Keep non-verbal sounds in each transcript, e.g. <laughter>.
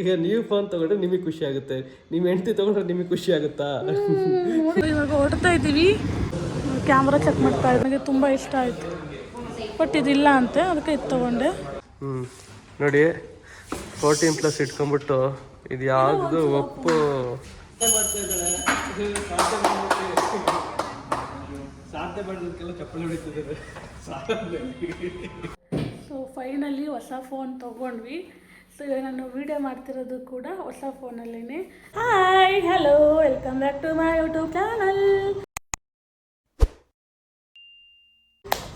ಈಗ ನೀವು ಫೋನ್ ತಗೊಂಡ್ರೆ ನಿಮಗೆ ಖುಷಿ ಆಗುತ್ತೆ. ನಿಮ್ಮ ಹೆಂಡತಿ ತಗೊಂಡ್ರೆ ನಿಮಗೆ ಖುಷಿ ಆಗುತ್ತಾ? ಇವಾಗ ಹೊರಡ್ತಾ ಇದ್ದೀವಿ. ಕ್ಯಾಮ್ರಾ ಚೆಕ್ ಮಾಡ್ತಾ ಇದ್ದೆ. ನನಗೆ ತುಂಬ ಇಷ್ಟ ಆಯಿತು. ಬಟ್ ಇದಿಲ್ಲ ಅಂತೆ. ಅದಕ್ಕೆ ಇದು ತೊಗೊಂಡೆ. ಹ್ಞೂ ನೋಡಿ ಫೋರ್ಟೀನ್ ಪ್ಲಸ್ ಇಟ್ಕೊಂಡ್ಬಿಟ್ಟು ಇದು ಯಾವುದು ಒಪ್ಪು? ಸೊ ಫೈನಲಿ ಹೊಸ ಫೋನ್ ತೊಗೊಂಡ್ವಿ. ಸೊ ಇವಾಗ ನಾನು ವೀಡಿಯೋ ಮಾಡ್ತಿರೋದು ಕೂಡ ಹೊಸ ಫೋನಲ್ಲೇ hi hello welcome back to my YouTube channel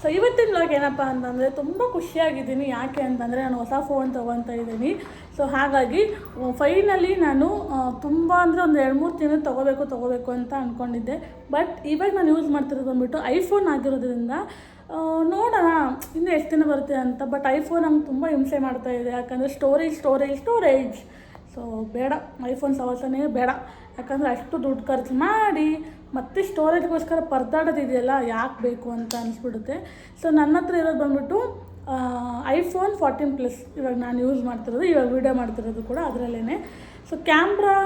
so ಇವತ್ತಿನ ವ್ಲಾಗ್ ಏನಪ್ಪ ಅಂತಂದರೆ ತುಂಬ ಖುಷಿಯಾಗಿದ್ದೀನಿ. ಯಾಕೆ ಅಂತಂದರೆ ನಾನು ಹೊಸ ಫೋನ್ ತೊಗೊತಾ ಇದ್ದೀನಿ. ಸೊ ಹಾಗಾಗಿ ಫೈನಲಿ ನಾನು ತುಂಬ ಅಂದರೆ ಒಂದು ಎರಡು ಮೂರು ತಿಂಗಳು ತೊಗೋಬೇಕು ತೊಗೋಬೇಕು ಅಂತ ಅಂದ್ಕೊಂಡಿದ್ದೆ ಬಟ್ ಇವಾಗ ನಾನು ಯೂಸ್ ಮಾಡ್ತಿರೋದು ಬಂದುಬಿಟ್ಟು ಐಫೋನ್ ಆಗಿರೋದ್ರಿಂದ ನೋಡೋಣ. ಇನ್ನೂ ಎಷ್ಟು ದಿನ ಬರುತ್ತೆ ಅಂತ. ಬಟ್ ಐಫೋನ್ ಹಂಗೆ ತುಂಬ ಹಿಂಸೆ ಮಾಡ್ತಾ ಇದೆ. ಯಾಕಂದರೆ ಸ್ಟೋರೇಜ್ ಸ್ಟೋರೇಜ್ ಸ್ಟೋರೇಜ್ ಸೊ ಬೇಡ. ಐಫೋನ್ ಸವಾಸನೇ ಬೇಡ. ಯಾಕಂದರೆ ಅಷ್ಟು ದುಡ್ಡು ಖರ್ಚು ಮಾಡಿ ಮತ್ತೆ ಸ್ಟೋರೇಜ್ಗೋಸ್ಕರ ಪರದಾಡೋದಿದೆಯಲ್ಲ, ಯಾಕೆ ಬೇಕು ಅಂತ ಅನಿಸ್ಬಿಡುತ್ತೆ. ಸೊ ನನ್ನ ಹತ್ರ ಇರೋದು ಬಂದ್ಬಿಟ್ಟು ಐಫೋನ್ ಫಾರ್ಟೀನ್ ಪ್ಲಸ್ ಇವಾಗ ನಾನು ಯೂಸ್ ಮಾಡ್ತಿರೋದು, ಇವಾಗ ವೀಡಿಯೋ ಮಾಡ್ತಿರೋದು ಕೂಡ ಅದರಲ್ಲೇ ಸೊ ಕ್ಯಾಮ್ರಾ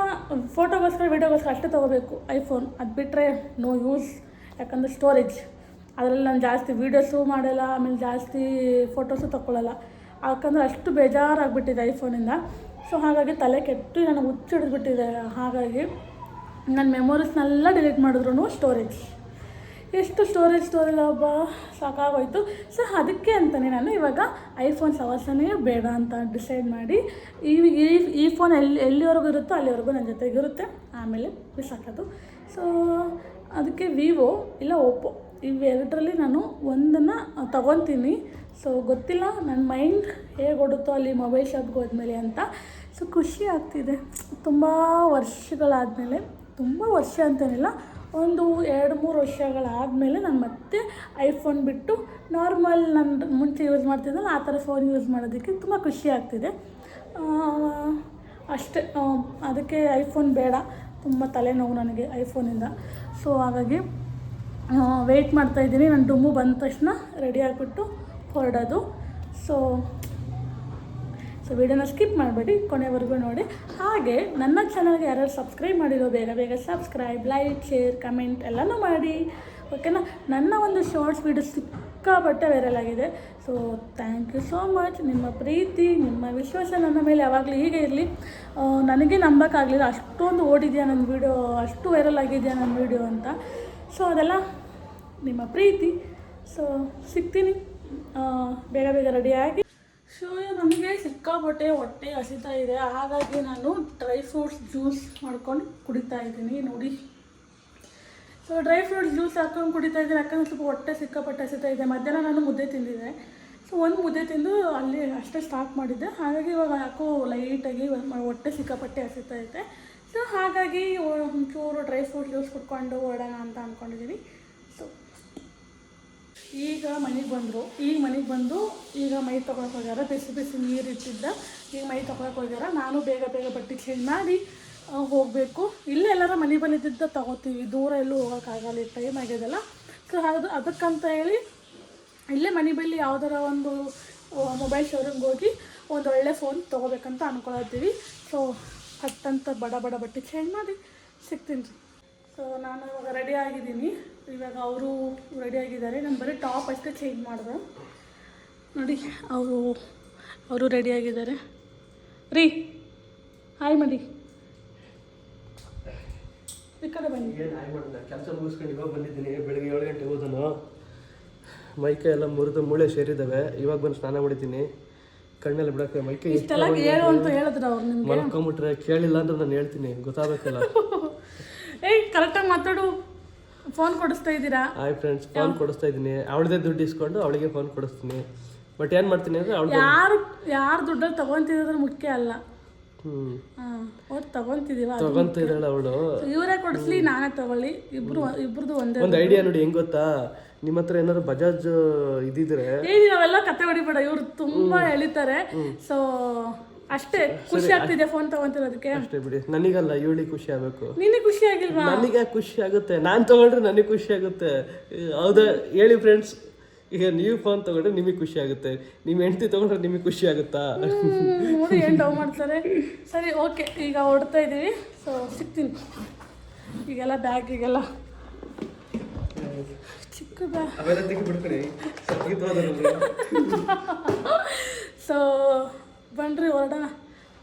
ಫೋಟೋಗೋಸ್ಕರ ವೀಡಿಯೋಗೋಸ್ಕರ ಅಷ್ಟೇ ತೊಗೋಬೇಕು ಐಫೋನ್ ಅದು ಬಿಟ್ಟರೆ ನೋ ಯೂಸ್ ಯಾಕಂದರೆ ಸ್ಟೋರೇಜ್ ಅದರಲ್ಲಿ ನಾನು ಜಾಸ್ತಿ ವೀಡಿಯೋಸು ಮಾಡಲ್ಲ, ಆಮೇಲೆ ಜಾಸ್ತಿ ಫೋಟೋಸು ತಗೊಳ್ಳಲ್ಲ ಯಾಕಂದರೆ ಅಷ್ಟು ಬೇಜಾರಾಗಿಬಿಟ್ಟಿದೆ ಐಫೋನಿಂದ. ಸೊ ಹಾಗಾಗಿ ತಲೆ ಕೆಟ್ಟು ನನಗೆ ಹುಚ್ಚಿಡಿದ್ಬಿಟ್ಟಿದೆ ಹಾಗಾಗಿ ನನ್ನ ಮೆಮೊರೀಸ್ನೆಲ್ಲ ಡಿಲೀಟ್ ಮಾಡಿದ್ರು ಸ್ಟೋರೇಜ್. ಎಷ್ಟು ಸ್ಟೋರೇಜ್ ಸ್ಟೋರೇಜ್ ಹಬ್ಬ ಸಾಕಾಗೋಯ್ತು. ಸೊ ಅದಕ್ಕೆ ಅಂತಲೇ ನಾನು ಇವಾಗ ಐಫೋನ್ ಸವಾಸನೇ ಬೇಡ ಅಂತ ಡಿಸೈಡ್ ಮಾಡಿ, ಈ ಈ ಫೋನ್ ಎಲ್ಲಿ, ಎಲ್ಲಿವರೆಗೂ ಇರುತ್ತೋ ಅಲ್ಲಿವರೆಗೂ ನನ್ನ ಜೊತೆಗಿರುತ್ತೆ. ಆಮೇಲೆ ಬಿಸಾಕೋದು. ಸೊ ಅದಕ್ಕೆ ವಿವೋ ಇಲ್ಲ ಓಪೋ ಇವೆರಡರಲ್ಲಿ ನಾನು ಒಂದನ್ನು ತಗೊತೀನಿ ಸೊ ಗೊತ್ತಿಲ್ಲ ನನ್ನ ಮೈಂಡ್ ಹೇಗೆ ಓಡುತ್ತೋ ಅಲ್ಲಿ ಮೊಬೈಲ್ ಶಾಪ್ಗೆ ಹೋದ್ಮೇಲೆ ಅಂತ. ಸೊ ಖುಷಿ ಆಗ್ತಿದೆ. ತುಂಬ ವರ್ಷಗಳಾದಮೇಲೆ, ತುಂಬ ವರ್ಷ ಅಂತೇನಿಲ್ಲ, ಒಂದು ಎರಡು ಮೂರು ವರ್ಷಗಳಾದಮೇಲೆ ನಾನು ಮತ್ತೆ ಐಫೋನ್ ಬಿಟ್ಟು ನಾರ್ಮಲ್ ನಾನು ಮುಂಚೆ ಯೂಸ್ ಮಾಡ್ತಿದ್ದಲ್ಲ ಆ ಥರ ಫೋನ್ ಯೂಸ್ ಮಾಡೋದಕ್ಕೆ ತುಂಬ ಖುಷಿ ಆಗ್ತಿದೆ. ಅಷ್ಟೇ ಅದಕ್ಕೆ ಐಫೋನ್ ಬೇಡ. ತುಂಬ ತಲೆನೋವು ನನಗೆ ಐಫೋನಿಂದ ಸೊ ಹಾಗಾಗಿ ವೆಯ್ಟ್ ಮಾಡ್ತಾಯಿದ್ದೀನಿ ನಾನು ಡುಮ್ಮು ಬಂದ ತಕ್ಷಣ ರೆಡಿ ಆಗಿಬಿಟ್ಟು ಹೊರಡೋದು. ಸೊ ಸೊ ವಿಡಿಯೋನ ಸ್ಕಿಪ್ ಮಾಡಬೇಡಿ, ಕೊನೆವರೆಗೂ ನೋಡಿ. ಹಾಗೆ, ನನ್ನ ಚಾನಲ್ಗೆ ಯಾರ್ಯಾರು ಸಬ್ಸ್ಕ್ರೈಬ್ ಮಾಡಿರೋ, ಬೇಗ ಬೇಗ ಸಬ್ಸ್ಕ್ರೈಬ್ ಲೈಕ್ ಶೇರ್ ಕಮೆಂಟ್ ಎಲ್ಲನೂ ಮಾಡಿ. ಓಕೆನಾ ನನ್ನ ಒಂದು ಶಾರ್ಟ್ಸ್ ವಿಡಿಯೋ ಸಿಕ್ಕಾಪಟ್ಟೆ ವೈರಲ್ ಆಗಿದೆ. So thank you so much ನಿಮ್ಮ ಪ್ರೀತಿ, ನಿಮ್ಮ ವಿಶ್ವಾಸ ನನ್ನ ಮೇಲೆ ಯಾವಾಗಲೂ ಹೀಗೆ ಇರಲಿ. ನನಗೆ ನಂಬೋಕ್ಕಾಗಲಿಲ್ಲ. ಅಷ್ಟೊಂದು ಓಡಿದೆಯಾ ನನ್ನ ವಿಡಿಯೋ ಅಷ್ಟು ವೈರಲ್ ಆಗಿದೆಯಾ ನನ್ನ ವಿಡಿಯೋ ಅಂತ? ಸೊ ಅದೆಲ್ಲ ನಿಮ್ಮ ಪ್ರೀತಿ. ಸೊ ಸಿಗ್ತೀನಿ. ಬೇಗ ಬೇಗ ರೆಡಿಯಾಗಿ ಸೊ ನಮಗೆ ಸಿಕ್ಕಾಪಟ್ಟೆ ಹೊಟ್ಟೆ ಹಸಿತಾ ಇದೆ. ಹಾಗಾಗಿ ನಾನು ಡ್ರೈ ಫ್ರೂಟ್ಸ್ ಜ್ಯೂಸ್ ಮಾಡ್ಕೊಂಡು ಕುಡಿತಾ ಇದ್ದೀನಿ. ನೋಡಿ. ಸೊ ಡ್ರೈ ಫ್ರೂಟ್ಸ್ ಜ್ಯೂಸ್ ಹಾಕೊಂಡು ಕುಡಿತಾ ಇದ್ದೀನಿ. ಯಾಕಂದ್ರೆ ಸ್ವಲ್ಪ ಹೊಟ್ಟೆ ಸಿಕ್ಕಾಪಟ್ಟೆ ಹಸಿತಾ ಇದೆ. ಮಧ್ಯಾಹ್ನ ನಾನು ಮುದ್ದೆ ತಿಂದಿದ್ದೆ. ಸೊ ಒಂದು ಮುದ್ದೆ ತಿಂದು ಅಲ್ಲಿ ಅಷ್ಟೇ ಸ್ಟಾಪ್ ಮಾಡಿದ್ದೆ. ಹಾಗಾಗಿ ಇವಾಗ ಯಾಕೋ ಲೈಟಾಗಿ ಹೊಟ್ಟೆ ಸಿಕ್ಕಾಪಟ್ಟೆ ಹಸಿತಾ ಇದೆ. ಸೊ ಹಾಗಾಗಿ ಒಂಚೂರು ಡ್ರೈ ಫ್ರೂಟ್ ಜ್ಯೂಸ್ ಕುಟ್ಕೊಂಡು ಓಡೋಣ ಅಂತ ಅಂದ್ಕೊಂಡಿದ್ದೀವಿ ಸೊ ಈಗ ಮನೆಗೆ ಬಂದರು. ಈಗ ಮನೆಗೆ ಬಂದು ಈಗ ಮೈ ತೊಗೊಳಕ್ಕೆ ಹೋಗ್ಯಾರ. ಬಿಸಿ ಬಿಸಿ ನೀರು ಇಟ್ಟಿದ್ದ. ಈಗ ಮೈ ತೊಗೊಳಕ್ಕೆ ಹೋಗ್ಯಾರ. ನಾನು ಬೇಗ ಬೇಗ ಬಟ್ಟೆ ಚೇಂಜ್ ಮಾಡಿ ಹೋಗಬೇಕು. ಇಲ್ಲೇ ಎಲ್ಲರ ಮನೆ ಬಂದಿದ್ದ ತಗೋತೀವಿ. ದೂರ ಎಲ್ಲೂ ಹೋಗೋಕ್ಕಾಗಲ್ಲ ಈ ಟೈಮ್ ಆಗ್ಯದಲ್ಲ. ಸೊ ಅದು, ಅದಕ್ಕಂತ ಹೇಳಿ ಇಲ್ಲೇ ಮನೆ ಬಳಿ ಯಾವ್ದಾರ ಒಂದು ಮೊಬೈಲ್ ಶೋರೂಮ್ಗೆ ಹೋಗಿ ಒಂದು ಒಳ್ಳೆ ಫೋನ್ ತೊಗೋಬೇಕಂತ ಅಂದ್ಕೊಳತ್ತೀವಿ ಸೊ ಹತ್ತಂತ ಬಡ ಬಡ ಬಟ್ಟೆ ಚೇಂಜ್ ಮಾಡಿ ಸಿಗ್ತೀನಿ ರೀ. ಸೊ ನಾನು ಇವಾಗ ರೆಡಿ ಆಗಿದ್ದೀನಿ. ಇವಾಗ ಅವರು ರೆಡಿ ಆಗಿದ್ದಾರೆ. ನಾನು ಬರೀ ಟಾಪ್ ಅಷ್ಟೇ ಚೇಂಜ್ ಮಾಡಿದೆ. ನೋಡಿ, ಅವರು ಅವರು ರೆಡಿ ಆಗಿದ್ದಾರೆ. ರೀ, ಹಾಯ್ ಮಾಡಿ. ಈ ಬನ್ನಿ. ಮುಗಿಸ್ಕೊಂಡು ಇವಾಗ ಬಂದಿದ್ದೀನಿ. ಬೆಳಗ್ಗೆ ಏಳು ಗಂಟೆ ಹೋದನು. ಮೈಕೆ ಎಲ್ಲ ಮುರಿದು ಮೂಳೆ ಸೇರಿದ್ದಾವೆ. ಇವಾಗ ಬಂದು ಸ್ನಾನ ಮಾಡಿದ್ದೀನಿ. ಕಣ್ಣೆಲ್ಲ ಬಿಡಕ್ಕೆ ಮೈಕೆ ಇಷ್ಟೆಲ್ಲ ಹೇಳು ಅಂತ ಹೇಳಿದ್ರು ಅವ್ರು ನಿಮ್ಗೆ. ಮಲ್ಕೊಂಬಿಟ್ರೆ ಕೇಳಿಲ್ಲ ಅಂದ್ರೆ ನಾನು ಹೇಳ್ತೀನಿ ಗೊತ್ತಾಗಬೇಕಲ್ಲ. <laughs> ಏಯ್ ಕರೆಕ್ಟಾಗಿ ಮಾತಾಡು. ಫೋನ್ ಕೊಡಿಸ್ತಾ ಇದ್ದೀರಾ? ಹಾಯ್ ಫ್ರೆಂಡ್ಸ್ ಫೋನ್ ಕೊಡಿಸ್ತಾ ಇದ್ದೀನಿ. ಅವಳದೇ ದುಡ್ಡು ಇಸ್ಕೊಂಡು ಅವಳಿಗೆ ಫೋನ್ ಕೊಡಿಸ್ತೀನಿ. ಬಟ್ ಏನು ಮಾಡ್ತೀನಿ ಅಂದ್ರೆ ಅವಳು ಯಾರು ಯಾರು ದುಡ್ಡಲ್ಲಿ ತಗೊಂತಿದ್ರೆ ಮುಖ್ಯ ಅಲ್ಲ. ಒಟ್ಟು ತಗೊಂತಿದೀವ ಅದು ತಗೊಂತ ಅವಳು. ಇವರೇ ಕೊಡಿಸ್ಲಿ ನಾನೇ ತಗೊಳ್ಳಿ. ಇಬ್ರು ಇಬ್ರದ್ದು ಒಂದೇ ಒಂದು ಐಡಿಯಾ ನೋಡಿ ಹೆಂಗ್ ಗೊತ್ತಾ? ನಿಮ್ಮ ಹತ್ರ ಏನಾದ್ರು ಬಜಾಜ್ ಇದ್ದಿದ್ರೆ? ನಾವೆಲ್ಲ ಕತೆ ಹೊಡಿಬೇಡ. ಇವ್ರು ತುಂಬಾ ಎಳಿತಾರೆ. ಸೊ ಅಷ್ಟೇ. ಖುಷಿ ಆಗ್ತಿದೆ ಫೋನ್ ತಗೊಂತಿರೋದಕ್ಕೆ. ಅಷ್ಟೇ ಬಿಡಿ. ನನಗಲ್ಲ ಇವಳಿಗೆ ಖುಷಿ ಆಗಬೇಕು. ನಿನಗೆ ಖುಷಿ ಆಗಿಲ್ವಾ? ನನಗೆ ಖುಷಿ ಆಗುತ್ತೆ. ನಾನು ತಗೊಂಡ್ರೆ ನನಗೆ ಖುಷಿ ಆಗುತ್ತೆ. ಹೌದಾ? ಹೇಳಿ ಫ್ರೆಂಡ್ಸ್ ಈಗ ನೀವು ಫೋನ್ ತಗೊಂಡ್ರೆ ನಿಮಗೆ ಖುಷಿ ಆಗುತ್ತೆ. ನಿಮ್ಮ ಹೆಂಡತಿ ತಗೊಂಡ್ರೆ ನಿಮಗೆ ಖುಷಿ ಆಗುತ್ತಾ? ನೋಡಿ ಏನು ಡೌ ಮಾಡ್ತಾರೆ. ಸರಿ ಓಕೆ. ಈಗ ಹೊಡ್ತಾ ಇದ್ದೀವಿ ಸೊ ಸಿಗ್ತೀನಿ. ಈಗೆಲ್ಲ ಬ್ಯಾಗಿಗೆಲ್ಲ ಸೊ <laughs> ಬನ್ರಿ ಹೊರಡೋಣ.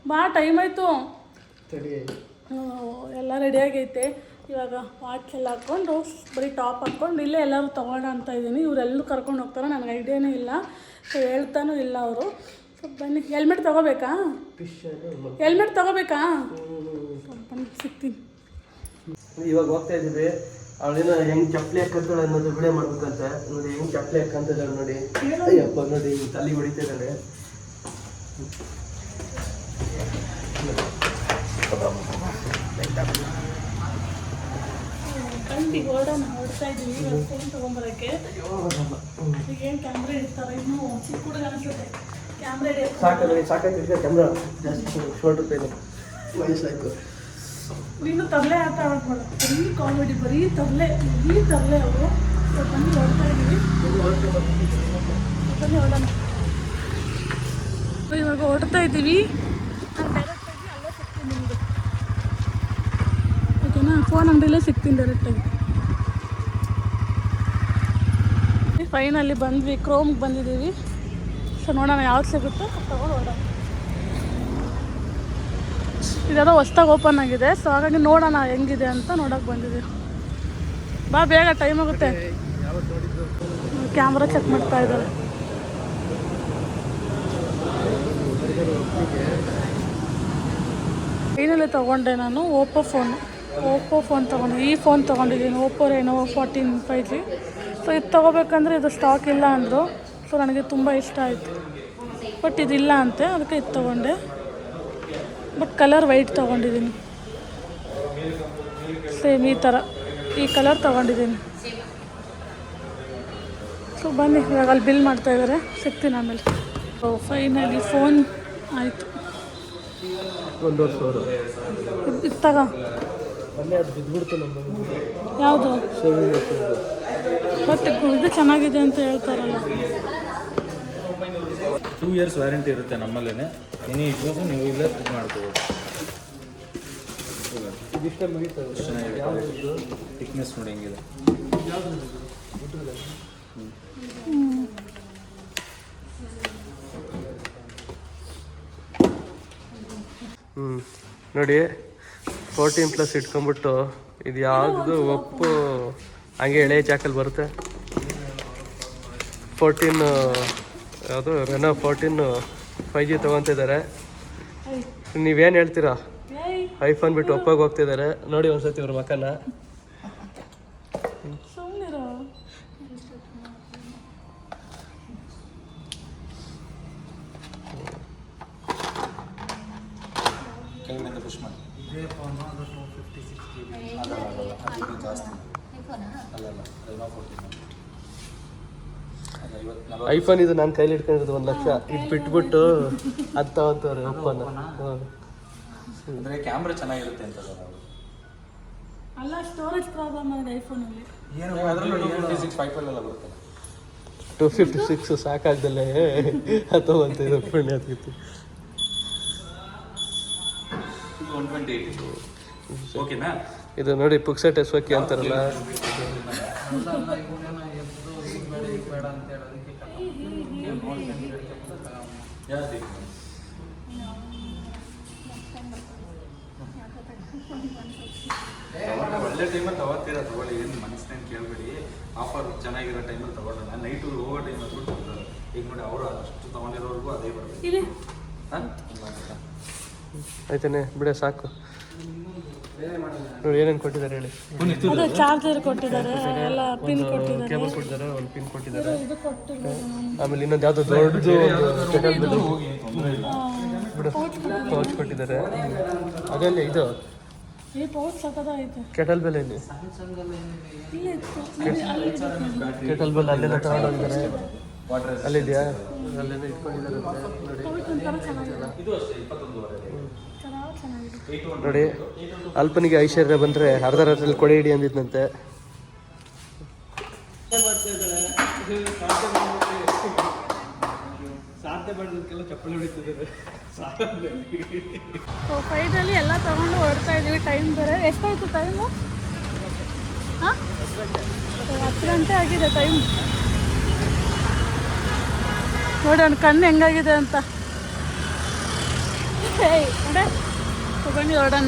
ಭಾಳ ಟೈಮ್ ಆಯಿತು. ಎಲ್ಲ ಎಲ್ಲ ಆಗೈತೆ. ಇವಾಗ ವಾಚ್ ಎಲ್ಲ ಹಾಕ್ಕೊಂಡು ಬರೀ ಟಾಪ್ ಹಾಕ್ಕೊಂಡು ಇಲ್ಲೇ ಎಲ್ಲರೂ ತೊಗೊಳ್ಳೋಣ ಅಂತ ಇದ್ದೀನಿ. ಇವರೆಲ್ಲರೂ ಕರ್ಕೊಂಡು ಹೋಗ್ತಾರೆ ನನಗೆ ಐಡಿಯಾನೇ ಇಲ್ಲ. ಸೊ ಹೇಳ್ತಾನೂ ಇಲ್ಲ ಅವರು. ಸೊ ಬನ್ನಿ. ಹೆಲ್ಮೆಟ್ ತೊಗೋಬೇಕಾ? ಹೆಲ್ಮೆಟ್ ತೊಗೋಬೇಕಾ? ಬನ್ನಿ ಸಿಗ್ತೀನಿ. ಇವಾಗ ಹೋಗ್ತಾ ಇದೀವಿ ಅವಳೇನೋ ಹೆಂಗ್ ಚಪ್ಪಲಿ ಹಾಕಂತಾಳೆ ಅನ್ನೋದು ವಿಡಿಯೋ ಮಾಡ್ಬೇಕಂತ. ನೋಡಿ ಹೆಂಗ್ ಚಪ್ಪಲಿ ಹಾಕಂತಾಳೆ ನೋಡಿ. ಅಯ್ಯಪ್ಪ ನೋಡಿ ಹಿಂಗ್ ತಲೆ ಹೊಡಿತಾ ಇದ್ದಾಳೆ. ಬನ್ನಿ ಹೊರಡೋಣ ಹೊರಡ್ತಾ ಇದ್ದೀವಿ ಇವಾಗ ಫೋನ್ ತೊಗೊಂಬರೋಕ್ಕೆ. ಈಗ ಏನು ಕ್ಯಾಮ್ರಾ ಇಡ್ತಾರೆ ಇನ್ನೂ ಚಿಕ್ಕ ಹುಡುಗ ಅನಿಸುತ್ತೆ. ಕ್ಯಾಮ್ರಾ ಹಿಡಿಯೋಕ್ಕೆ ಸಾಕು ಕ್ಯಾಮ್ರಾ ಜಾಸ್ತಿ ಶೋಲ್ಡರ್ ಪೇನು ವಯಸ್ಸಾಯ್ತು. ನೀನು ತರಲೆ ಆಟ ಆಡ್ಬೇಡ ಬರೀ ಕಾಮಿಡಿ ಬರೀ ತರಲೆ ಬರೀ ತರಲೆ ಅವರು. ಬನ್ನಿ ಹೊಡ್ತಾ ಇದ್ದೀವಿ ಇವಾಗ ಹೊಡ್ತಾ ಇದ್ದೀವಿ ಓಕೆನಾ? ಫೋನ್ ಅಂಗಡಿಯಲ್ಲೇ ಸಿಗ್ತೀನಿ ಡೈರೆಕ್ಟಾಗಿ ಫೈನಲ್ಲಿ ಬಂದ್ವಿ. ಕ್ರೋಮ್ಗೆ ಬಂದಿದ್ದೀವಿ. ಸೊ ನೋಡೋಣ ಯಾವ್ದು ಸಿಗುತ್ತೋ. ತಗೊಂಡು ಹೊರಡೋಣ. ಇದ್ಯಾವುದೋ ಹೊಸ್ದಾಗಿ ಓಪನ್ ಆಗಿದೆ ಸೊ ಹಾಗಾಗಿ ನೋಡೋಣ ಹೆಂಗಿದೆ ಅಂತ ನೋಡೋಕೆ ಬಂದಿದ್ದೀವಿ ಬಾ, ಬೇಗ ಟೈಮ್ ಆಗುತ್ತೆ. ಕ್ಯಾಮ್ರಾ ಚೆಕ್ ಮಾಡ್ತಾ ಇದ್ದಾರೆ. ಏನೆಲ್ಲ ತಗೊಂಡೆ ನಾನು ಓಪೋ ಫೋನ್ ಓಪೋ ಫೋನ್ ತಗೊಂಡು. ಈ ಫೋನ್ ತಗೊಂಡಿದ್ದೀನಿ Oppo Reno fourteen five G so ಇದು ತೊಗೋಬೇಕಂದ್ರೆ ಇದು ಸ್ಟಾಕ್ ಇಲ್ಲ ಅಂದರು. ಸೊ ನನಗೆ ತುಂಬ ಇಷ್ಟ ಆಯಿತು. ಬಟ್ ಇದಿಲ್ಲ ಅಂತೆ, ಅದಕ್ಕೆ ಇದು ತೊಗೊಂಡೆ. ಬಟ್ ಕಲರ್ ವೈಟ್ ತೊಗೊಂಡಿದ್ದೀನಿ. ಸೇಮ್ ಈ ಥರ ಈ ಕಲರ್ ತೊಗೊಂಡಿದ್ದೀನಿ. ಸೊ ಬನ್ನಿ ಇವಾಗ ಅಲ್ಲಿ ಬಿಲ್ ಮಾಡ್ತಾ ಇದ್ದಾರೆ ಸಿಗ್ತೀನಿ ಆಮೇಲೆ. ಸೊ ಫೈನಲಿ ಫೋನ್ ಆಯಿತು. ತಗೋ ಯಾವುದು? ಮತ್ತೆ ಇದು ಚೆನ್ನಾಗಿದೆ ಅಂತ ಹೇಳ್ತಾರಲ್ಲ. ಟೂ ಇಯರ್ಸ್ ವ್ಯಾರಂಟಿ ಇರುತ್ತೆ ನಮ್ಮಲ್ಲೇ ಎನಿ ಇಶ್ಯೂಸ್ ನೀವು ಇಲ್ಲೇ ಇದು ಮಾಡ್ಕೋಬೋದು. ಥಿಕ್ನೆಸ್ ನೋಡಿ ಹ್ಞೂ ನೋಡಿ ಫೋರ್ಟೀನ್ ಪ್ಲಸ್ ಇಟ್ಕೊಂಬಿಟ್ಟು ಇದು ಯಾವುದು ಒಪ್ಪು ಹಂಗೆ ಎಳೆ ಚಾಕಲ್ಲಿ ಬರುತ್ತೆ. ಫೋರ್ಟೀನ್ ಯಾವುದು ರೆನೋ ಫೋರ್ಟೀನ್ ಫೈ ಜಿ ತೊಗೊತಿದ್ದಾರೆ. ನೀವೇನು ಹೇಳ್ತೀರಾ? ಐಫೋನ್ ಬಿಟ್ಟು ಒಪ್ಪಾಗ ಹೋಗ್ತಿದ್ದಾರೆ. ನೋಡಿ ಒಂದ್ಸತಿ ಇವ್ರ ಮಕ್ಕನ ಜಾಸ್ತಿ. ಅಲ್ಲ ಅಲ್ಲ ರೆನೋ ಫೋರ್ಟೀನ್ ಅಲ್ಲ ಇವತ್ತು ನಲವತ್ತು ಐಫೋನ್ ಇದು ನಾನು ಕೈಲಿ ಇಟ್ಕೊಂಡಿರೋದು ಒಂದು ಲಕ್ಷ. ಇದು ಬಿಟ್ಬಿಟ್ಟು ಅದು ತಗೊಂತವ್ರೆ ಒಪ್ಪನ ಅಂದರೆ ಕ್ಯಾಮ್ರಾ ಚೆನ್ನಾಗಿರುತ್ತೆ ಅಂತ ಅಲ್ಲ ಸ್ಟೋರೇಜ್ ಪ್ರಾಬ್ಲಮ್ ಆಗಿದೆ ಐಫೋನಲ್ಲಿ ಏನು ಅದರಲ್ಲಿ ಫಿಫ್ಟಿ ಸಿಕ್ಸ್ ಫೈವ್ ಎಲ್ಲ ಬರುತ್ತೆ. ಟು ಫಿಫ್ಟಿ ಸಿಕ್ಸ್ ಸಾಕಾಗ್ದಲ್ಲೇ. ಅಥವಾ ಅಂತ ಇದು ಪುಣ್ಯ ಆಗ್ತಿತ್ತು ಒನ್ ಟ್ವೆಂಟಿ ಏಯ್ಟ್ ಓಕೆನಾ ಇದು. ನೋಡಿ ಪುಕ್ಸೆಟ್ ಎಸ್ವಕ್ಕಿ ಅಂತಾರಲ್ಲ. ಯಾವ್ದು ಒಳ್ಳೆ ಟೈಮಲ್ಲಿ ತಗೋತೀರಾ ತಗೊಳ್ಳಿ ಏನು ಮನಸ್ಸಿನ ಕೇಳಬೇಡಿ. ಆಫರ್ ಚೆನ್ನಾಗಿರೋ ಟೈಮಲ್ಲಿ ತಗೊಳ್ಳೋಣ. ನೈಟು ಹೋಗೋ ಟೈಮ್ ಹತ್ರ ಈಗ ನೋಡಿ ಅವರು ಅಷ್ಟು ತಗೊಂಡಿರೋರ್ಗೂ ಅದೇ ಹಾಂ? ಆಯ್ತಾನೆ ಬಿಡೆ ಸಾಕು. ನೋಡಿ ಏನೇನು ಕೊಟ್ಟಿದ್ದಾರೆ ಹೇಳಿ. ಅದು ಚಾರ್ಜರ್ ಕೊಟ್ಟಿದ್ದಾರೆ ಎಲ್ಲ ಪಿನ್ ಕೊಟ್ಟಿದ್ದಾರೆ. ಕೇಬಲ್ ಕೊಟ್ಟಿದ್ದಾರೆ ಒಂದು ಪಿನ್ ಕೊಟ್ಟಿದ್ದಾರೆ. ಇದು ಕೊಟ್ಟಿದ್ದಾರೆ. ಆಮೇಲೆ ಇನ್ನೊಂದು ಯಾವುದೋ ದೊಡ್ಡದು ಒಂದು ಕೆಟಲ್ ಬೆಲ್ ಬಿಡು ಪೌಚ್ ಕೊಟ್ಟಿದ್ದಾರೆ. ಅದೆಲ್ಲ ಇದು? ಈ ಪೌಚ್ ಸಕ್ಕದಾಗೈತೆ ಕೆಟಲ್ ಬೆಲೆ ಇಲ್ಲಿ ಕೆಟಲ್ ಬೆಲ್ ಅಲ್ಲೆಲ್ಲ ತಗೊಂಡೋಗಿದ್ದಾರೆ ವಾಟರ್ ಅಲ್ಲಿದೆಯಾ? ಅಲ್ಲೆಲ್ಲ ಇಟ್ಕೊಂಡಿದ್ದಾರೆ. ನೋಡಿ ನೋಡಿ, ಅಲ್ಪನಿಗೆ ಐಶ್ವರ್ಯ ಬಂದರೆ ಅರ್ಧ ರಾತ್ರಿಯಲ್ಲಿ ಕೊಡೆ ಹಿಡಿ ಅಂದಿದ್ದಂತೆ ಫೈನಲಿ ಎಲ್ಲ ತಗೊಂಡು ಹೊರಡ್ತಾ ಇದೀವಿ ಟೈಮ್ ಬೇರೆ. ಎಷ್ಟಾಯ್ತು ಟೈಮು ಹತ್ತು ಗಂಟೆ ಆಗಿದೆ ಟೈಮ್ ನೋಡೋಣ, ಕಣ್ಣು ಹೆಂಗಾಗಿದೆ ಅಂತ. ತಗೊಂಡು ಹೊರಡೋಣ.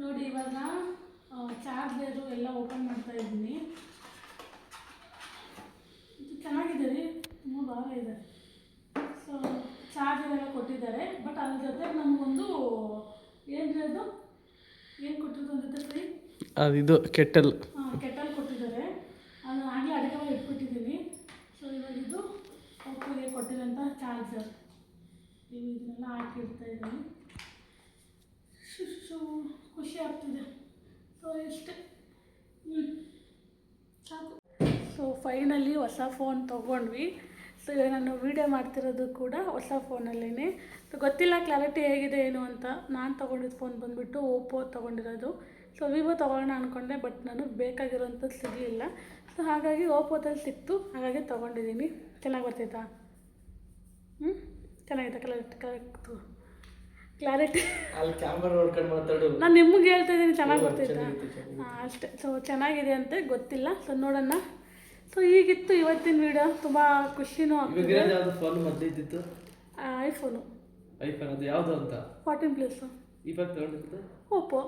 ನೋಡಿ ಇವಾಗ ಚಾರ್ಜರು ಎಲ್ಲ ಓಪನ್ ಮಾಡ್ತಾ ಇದ್ದೀನಿ. ಇದು ಚೆನ್ನಾಗಿದೆ ರೀ ತುಂಬ ಭಾಳ ಇದೆ ಸೊ ಚಾರ್ಜರ್ ಎಲ್ಲ ಕೊಟ್ಟಿದ್ದಾರೆ ಬಟ್ ಅದ್ರ ಜೊತೆ ನಮಗೊಂದು ಏನು ಅದು? ಏನು ಕೊಟ್ಟಿದ್ದು ಫ್ರೀ ಅದಿದು ಕೆಟ್ಟಲ್ ಕೆಟ್ಟಲ್ ಕೊಟ್ಟಿದ್ದಾರೆ ಅದು ಆಗಲೇ ಅಡುಗೆ ಮಾಡಿ ಇಟ್ಬಿಟ್ಟಿದ್ದೀನಿ ಸೊ ಇವಾಗ ಇದು ಒಪ್ಪಿಗೆ ಕೊಟ್ಟಿರೋಂಥ ಚಾರ್ಜರ್ ಇವು ಇದನ್ನೆಲ್ಲ ಹಾಕಿಡ್ತಾ ಇದ್ದೀನಿ ಶು ಶು ಖುಷಿ ಆಗ್ತಿದೆ ಸೊ ಇಷ್ಟೇ ಹ್ಞೂ ಸಾಕು ಸೊ ಫೈನಲಿ ಹೊಸ ಫೋನ್ ತೊಗೊಂಡ್ವಿ. ಸೊ ನಾನು ವೀಡಿಯೋ ಮಾಡ್ತಿರೋದು ಕೂಡ ಹೊಸ ಫೋನಲ್ಲೇ ಸೊ ಗೊತ್ತಿಲ್ಲ ಕ್ಲಾರಿಟಿ ಹೇಗಿದೆ ಏನು ಅಂತ. ನಾನು ತೊಗೊಂಡಿದ್ದ ಫೋನ್ ಬಂದುಬಿಟ್ಟು ಓಪೋ ತೊಗೊಂಡಿರೋದು. ಸೊ ವಿವೋ ತೊಗೊಳ್ಳೋಣ ಅಂದ್ಕೊಂಡೆ ಬಟ್ ನಾನು ಬೇಕಾಗಿರೋಂಥದ್ದು ಸಿಗಲಿಲ್ಲ. ಸೊ ಹಾಗಾಗಿ ಓಪೋದಲ್ಲಿ ಸಿಕ್ತು. ಹಾಗಾಗಿ ತೊಗೊಂಡಿದ್ದೀನಿ. ಚೆನ್ನಾಗಿ ಬರ್ತೈತಾ? ಹ್ಞೂ ಚೆನ್ನಾಗಿದೆ ಕ್ಲಾರಿಟಿ ಕರೆಕ್ಟು ಕ್ಲಾರಿಟಿ ಅಲ್ಲಿ ಕ್ಯಾಮ್ರಾ ನೋಡ್ಕೊಂಡು ಮಾತಾಡು. ನಾನು ನಿಮಗೆ ಹೇಳ್ತಾ ಇದ್ದೀನಿ ಚೆನ್ನಾಗಿ ಬರ್ತೈತಾ. ಹಾಂ ಅಷ್ಟೇ. ಸೊ ಚೆನ್ನಾಗಿದೆ ಅಂತ ಗೊತ್ತಿಲ್ಲ. ಸೊ ನೋಡೋಣ. ಸೊ ಈಗಿತ್ತು ಇವತ್ತಿನ ವಿಡಿಯೋ ತುಂಬ ಖುಷಿನೂ ಆಗ್ತಿದೆ. ಯಾವ್ದು ಫೋನ್ ಮೊದಲು ಇದ್ದಿತ್ತು ಐಫೋನು ಐಫೋನ್ ಅದು ಯಾವುದು ಅಂತ? ಫಾರ್ಟೀನ್ ಪ್ಲಸ್ ಇವಾಗ ತಗೊಂಡಿದ್ದು ಓಪೋ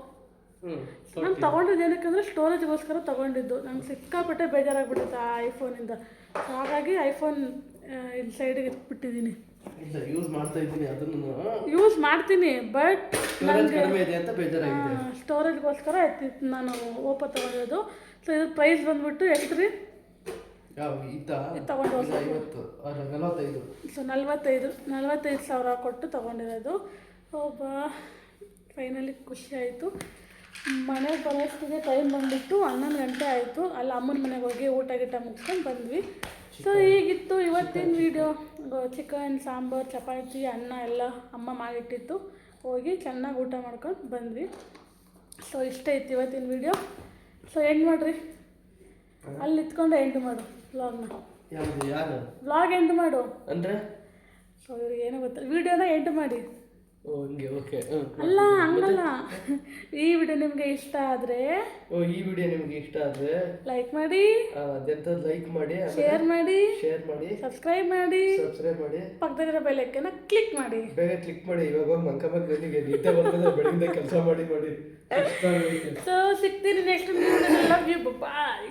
ನಾನು ತೊಗೊಂಡಿದ್ದು ಏನಕ್ಕಂದ್ರೆ ಸ್ಟೋರೇಜ್ಗೋಸ್ಕರ ತಗೊಂಡಿದ್ದು. ನಂಗೆ ಸಿಕ್ಕಾಪಟ್ಟೆ ಬೇಜಾರಾಗ್ಬಿಟ್ಟಿತ್ತು ಆ ಐಫೋನಿಂದ ಹಾಗಾಗಿ ಐಫೋನ್ ಇಲ್ಲಿ ಸೈಡಿಗೆ ಇಟ್ಬಿಟ್ಟಿದ್ದೀನಿ ಇಲ್ಲ ಯೂಸ್ ಮಾಡ್ತಾ ಇದ್ದೀನಿ ಅದನ್ನು. ಯೂಸ್ ಮಾಡ್ತೀನಿ ಬಟ್ ಸ್ಟೋರೇಜ್ಗೋಸ್ಕರ ಎತ್ತಿತ್ತು ನಾನು ಓಪೋ ತೊಗೊಂಡಿರೋದು ಸೊ ಇದ್ರ ಪ್ರೈಸ್ ಬಂದ್ಬಿಟ್ಟು ಎಷ್ಟು ರೀ ಯಾವ ಈತ ಇದು ತಗೊಂಡು ಐವತ್ತು. ನಲವತ್ತೈದು. ಸೊ ನಲ್ವತ್ತೈದು ನಲ್ವತ್ತೈದು ಸಾವಿರ ಕೊಟ್ಟು ತಗೊಂಡಿರೋದು. ಒಬ್ಬ ಫೈನಲಿ ಖುಷಿ ಆಯಿತು. ಮನೆ ಬರೋಷ್ಟಿಗೆ ಟೈಮ್ ಬಂದುಬಿಟ್ಟು ಹನ್ನೊಂದು ಗಂಟೆ ಆಯಿತು. ಅಲ್ಲಿ ಅಮ್ಮನ ಮನೆಗೆ ಹೋಗಿ ಊಟ ಗೀಟ ಮುಗ್ಸ್ಕೊಂಡು ಬಂದ್ವಿ. ಸೊ ಹೀಗಿತ್ತು ಇವತ್ತಿನ ವೀಡಿಯೋ ಚಿಕನ್ ಸಾಂಬಾರು ಚಪಾತಿ ಅನ್ನ ಎಲ್ಲ ಅಮ್ಮ ಮಾಡಿಟ್ಟಿತ್ತು. ಹೋಗಿ ಚೆನ್ನಾಗಿ ಊಟ ಮಾಡ್ಕೊಂಡು ಬಂದ್ವಿ. ಸೊ ಇಷ್ಟ ಇತ್ತು ಇವತ್ತಿನ ವೀಡಿಯೋ ಸೊ ಎಂಡ್ ಮಾಡಿರಿ. ಅಲ್ಲಿ ಇತ್ಕೊಂಡು ಎಂಡ್ ಮಾಡು. ವ್ಲಾಗ್ನ ಯಾವುದು ಯಾರು? ವ್ಲಾಗ್ ಎಂಡ್ ಮಾಡು. ಅಂದರೆ? ಸೊ ಇವ್ರಿಗೆ ಏನೋ ಗೊತ್ತಿಲ್ಲ ವಿಡಿಯೋನ ಎಂಡ್ ಮಾಡಿ. ಓ ಹಂಗೆ ಓಕೆ ಅಲ್ಲ ಹಂಗಲ್ಲ. ಈ ವಿಡಿಯೋ ನಿಮಗೆ ಇಷ್ಟ ಆದರೆ ಓ ಈ ವಿಡಿಯೋ ನಿಮಗೆ ಇಷ್ಟ ಆದರೆ ಲೈಕ್ ಮಾಡಿ. ಅದೆಂಥದ್ದು ಲೈಕ್ ಮಾಡಿ ಶೇರ್ ಮಾಡಿ. ಶೇರ್ ಮಾಡಿ. ಸಬ್ಸ್ಕ್ರೈಬ್ ಮಾಡಿ. ಸಬ್ಸ್ಕ್ರೈಬ್ ಮಾಡಿ. ಪಕ್ಕದಲ್ಲಿರೋ ಬೆಲ್ಲಕ್ಕನ್ನ ಕ್ಲಿಕ್ ಮಾಡಿ. ಬೇಗ ಕ್ಲಿಕ್ ಮಾಡಿ. ಇವಾಗ ಹೋಗಿ ಮಂಕ ನಿಮಗೆ ನಿದ್ದೆ ಬರ್ತದೆ ಬೆಳಿಗ್ಗೆ ಕೆಲಸ ಮಾಡಿ ಮಾಡಿ. ಸೊ ಸಿಗ್ತೀನಿ ನೆಕ್ಸ್ಟ್ ಲವ್ ಯು ಬಾಯ್